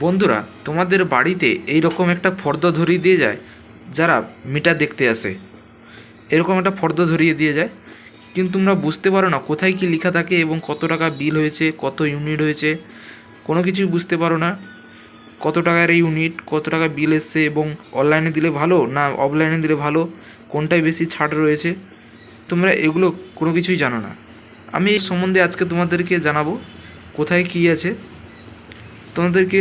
বন্ধুরা, তোমাদের বাড়িতে এই রকম একটা ফর্দ ধরিয়ে দিয়ে যায় যারা মিটার দেখতে আসে। এরকম একটা ফর্দ ধরিয়ে দিয়ে যায়। কিন্তু তোমরা বুঝতে পারো না কোথায় কি লেখা থাকে এবং কত টাকা বিল হয়েছে, কত ইউনিট হয়েছে। কোনো কিছুই বুঝতে পারো না। কত টাকার এই ইউনিট, কত টাকা বিল এসছে এবং অনলাইনে দিলে ভালো না অফলাইনে দিলে ভালো কোনটায় বেশি ছাড় রয়েছে। তোমরা এগুলো কোনো কিছুই জানো না। আমি এই সম্বন্ধে আজকে তোমাদেরকে জানাব কোথায় কী আছে। তোমাদেরকে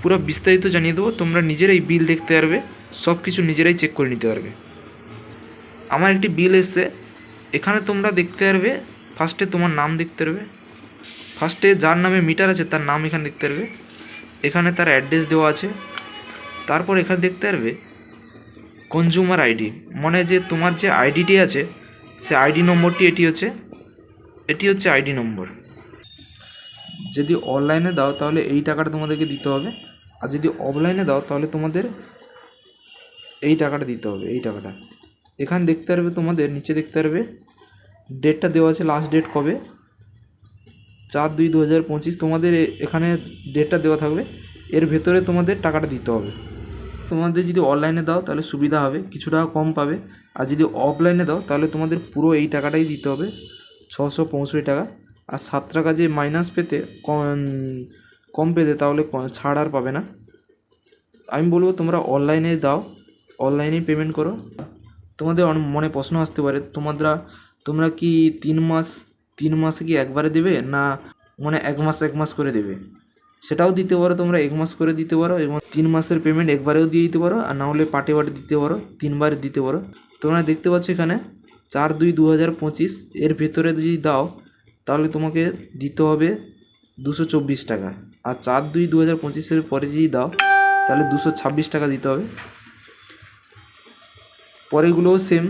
পুরো বিস্তারিত জানিয়ে দেবো। তোমরা নিজেরাই বিল দেখতে পারবে সব কিছু নিজেরাই চেক করে নিতে পারবে। আমার একটি বিল এসছে। এখানে তোমরা দেখতে পারবে ফার্স্টে তোমার নাম দেখতে পারবে। ফার্স্টে যার নামে মিটার আছে, তার নাম এখানে দেখতে পারবে। এখানে তার অ্যাড্রেস দেওয়া আছে। তারপর এখানে দেখতে পারবে কনজিউমার আইডি মানে যে তোমার যে আইডিটি আছে, সে আইডি নম্বরটি এটি হচ্ছে এটি হচ্ছে আইডি নম্বর যদি অনলাইনে দাও, তাহলে এই টাকাটা তোমাদেরকে দিতে হবে। আর যদি অফলাইনে দাও, তাহলে তোমাদের এই টাকাটা দিতে হবে, এই টাকাটা। এখানে দেখতে পারবে তোমাদের, নিচে দেখতে পারবে ডেটটা দেওয়া আছে লাস্ট ডেট কবে? চার দুই দু হাজার পঁচিশ, তোমাদের এখানে ডেটটা দেওয়া থাকবে। এর ভেতরে তোমাদের টাকাটা দিতে হবে। তোমাদের যদি অনলাইনে দাও, তাহলে সুবিধা হবে, কিছু টাকা কম পাবে। আর যদি অফলাইনে দাও, তাহলে তোমাদের পুরো এই টাকাটাই দিতে হবে, ছশো পঁয়ষট্টি টাকা। আর সাত টাকা যে মাইনাস পেতে কম পেতে তাহলে ছাড় আর পাবে না। আমি বলব তোমরা অনলাইনে দাও অনলাইনেই পেমেন্ট করো। তোমাদের মনে প্রশ্ন আসতে পারে তোমরা তোমরা কি তিন মাস, তিন মাসে কি একবারে দেবে না মানে এক মাস এক মাস করে দেবে? সেটাও দিতে পারো তোমরা, এক মাস করে দিতে পারো এবং তিন মাসের পেমেন্ট একবারেও দিয়ে দিতে পারো আর না হলে পাটে পাটে দিতে পারো, তিনবার দিতে পারো। তোমরা দেখতে পাচ্ছ এখানে, চার দুই দু হাজার পঁচিশ এর ভেতরে যদি দাও তাহলে তোমাকে দিতে হবে দুশো চব্বিশ টাকা। আর চার দুই দু হাজার পঁচিশের পরে যদি দাও, তাহলে দুশো ছাব্বিশ টাকা দিতে হবে। পরেগুলোও সেম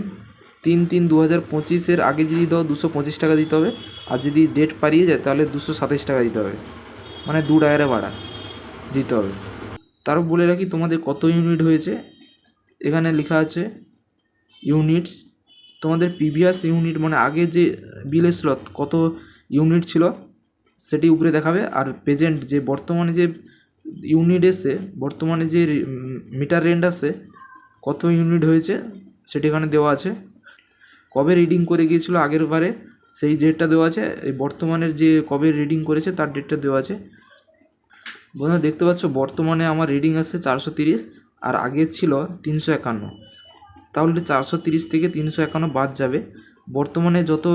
তিন তিন দু হাজার পঁচিশের আগে যদি দাও, দুশো পঁচিশ টাকা দিতে হবে। আর যদি ডেট পারিয়ে যায়, তাহলে দুশো সাতাশ টাকা দিতে হবে। মানে দু টাকারে ভাড়া দিতে হবে। তারও বলে রাখি, তোমাদের কত ইউনিট হয়েছে? এখানে লেখা আছে ইউনিটস তোমাদের প্রিভিয়াস ইউনিট মানে আগে যে বিল এসেছিল, কত ইউনিট ছিল, সেটি উপরে দেখাবে। আর প্রেজেন্ট যে বর্তমানে যে ইউনিট এসে, বর্তমানে যে মিটার রেন্ট আসছে কত ইউনিট হয়েছে সেটি এখানে দেওয়া আছে। কবে রিডিং করে গিয়েছিল আগের বারে, সেই ডেটটা দেওয়া আছে। এই বর্তমানের যে কবে রিডিং করেছে, তার ডেটটা দেওয়া আছে। বন্ধুরা, দেখতে পাচ্ছ, বর্তমানে আমার রিডিং আসছে চারশো তিরিশ, আর আগে ছিল তিনশো একান্ন। তাহলে চারশো তিরিশ থেকে তিনশো একান্ন বাদ যাবে। বর্তমানে যত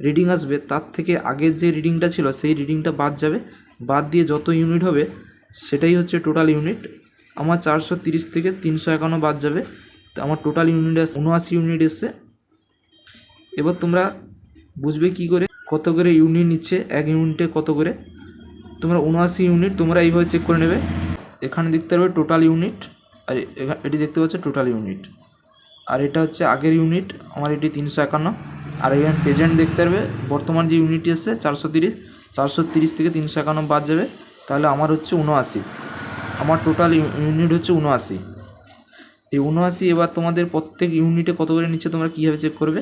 রিডিং আসবে, তার থেকে আগের যে রিডিংটা ছিল, সেই রিডিংটা বাদ যাবে। বাদ দিয়ে যত ইউনিট হবে, সেটাই হচ্ছে টোটাল ইউনিট আমার চারশো তিরিশ থেকে তিনশো একান্ন বাদ যাবে। তো আমার টোটাল ইউনিট আসছে উনআশি ইউনিট এসছে। এবার তোমরা বুঝবে কি করে, কত করে ইউনিট নিচ্ছে, এক ইউনিটে কত করে। তোমরা উনআশি ইউনিট তোমরা এইভাবে চেক করে নেবে। এখানে দেখতে পারবে টোটাল ইউনিট আর এটি দেখতে পাচ্ছ টোটাল ইউনিট আর এটা হচ্ছে আগের ইউনিট আমার এটি তিনশো একান্ন। আর এখানে প্রেজেন্ট দেখতে পারবে, বর্তমান যে ইউনিট এসছে চারশো তিরিশ চারশো তিরিশ থেকে তিনশো একান্ন বাদ যাবে, তাহলে আমার হচ্ছে উনআশি আমার টোটাল ইউনিট হচ্ছে উনআশি এই উনআশি এবার তোমাদের প্রত্যেক ইউনিটে কত করে নিচ্ছে তোমরা কীভাবে চেক করবে?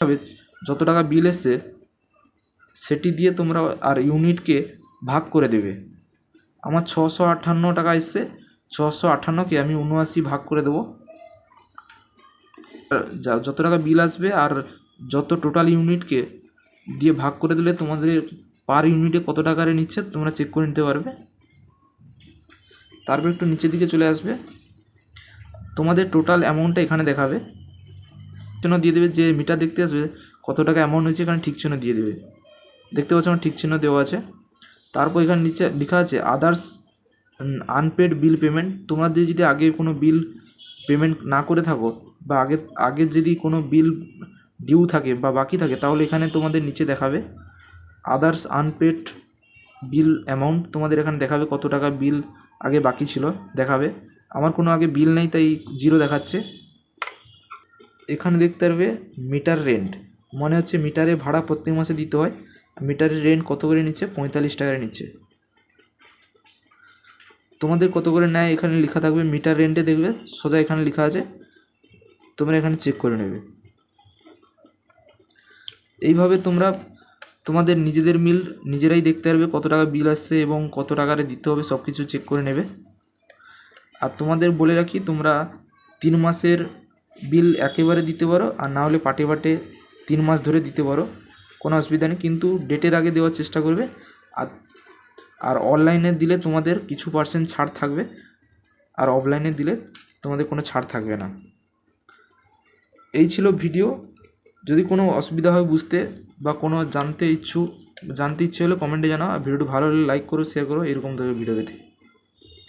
তবে যত টাকা বিল এসছে, সেটি দিয়ে তোমরা আর ইউনিটকে ভাগ করে দেবে। আমার ছশো আটান্ন টাকা এসছে, ছশো আটান্নকে আমি উনআশি ভাগ করে দেবো। যত টাকা বিল আসবে আর যত টোটাল ইউনিটকে দিয়ে ভাগ করে দিলে তোমাদের পার ইউনিটে কত টাকারে নিচ্ছে তোমরা চেক করে নিতে পারবে। তারপর একটু নিচের দিকে চলে আসবে। তোমাদের টোটাল অ্যামাউন্টটা এখানে দেখাবে। চিহ্ন দিয়ে দেবে যে মিটার দেখতে আসবে কত টাকা অ্যামাউন্ট হয়েছে, এখানে ঠিক চিহ্ন দিয়ে দেবে। দেখতে পাচ্ছ আমার ঠিক চিহ্ন দেওয়া আছে। তারপর এখানে নিচে লেখা আছে আদার্স আনপেড বিল পেমেন্ট তোমাদের যদি আগে কোনো বিল পেমেন্ট না করে থাকো বা আগে আগের যদি কোনো বিল ডিউ থাকে বা বাকি থাকে, তাহলে এখানে তোমাদের নিচে দেখাবে আদার্স আনপেড বিল অ্যামাউন্ট তোমাদের এখানে দেখাবে কত টাকা বিল আগে বাকি ছিল, দেখাবে। আমার কোনো আগে বিল নেই, তাই জিরো দেখাচ্ছে। এখানে দেখতে পারবে মিটার রেন্ট মনে হচ্ছে মিটারে ভাড়া প্রত্যেক মাসে দিতে হয় মিটারের রেন্ট কত করে নিচ্ছে? পঁয়তাল্লিশ টাকা নিচ্ছে। তোমাদের কত করে নেয়? এখানে লেখা থাকবে মিটার রেন্টে দেখবে, সোজা এখানে লেখা আছে, তোমরা এখানে চেক করে নেবে। এইভাবে তোমরা তোমাদের নিজেদের মিল নিজেরাই দেখতে পারবে কত টাকা বিল আসছে এবং কত টাকারে দিতে হবে সব কিছু চেক করে নেবে। আর তোমাদের বলে রাখি, তোমরা তিন মাসের বিল একেবারে দিতে পারো, আর না হলে পাটে পাটে তিন মাস ধরে দিতে পারো, কোনো অসুবিধা নেই। কিন্তু ডেটের আগে দেওয়ার চেষ্টা করবে, আর আর অনলাইনে দিলে তোমাদের কিছু পার্সেন্ট ছাড় থাকবে, আর অফলাইনে দিলে তোমাদের কোনো ছাড় থাকবে না। এই ছিল ভিডিও যদি কোনো অসুবিধা হয় বুঝতে বা কোনো জানতে ইচ্ছুক জানতে ইচ্ছে হলে কমেন্টে জানাও। আর ভিডিওটি ভালো হলে লাইক করো শেয়ার করো, এরকম ধরনের ভিডিও পেতে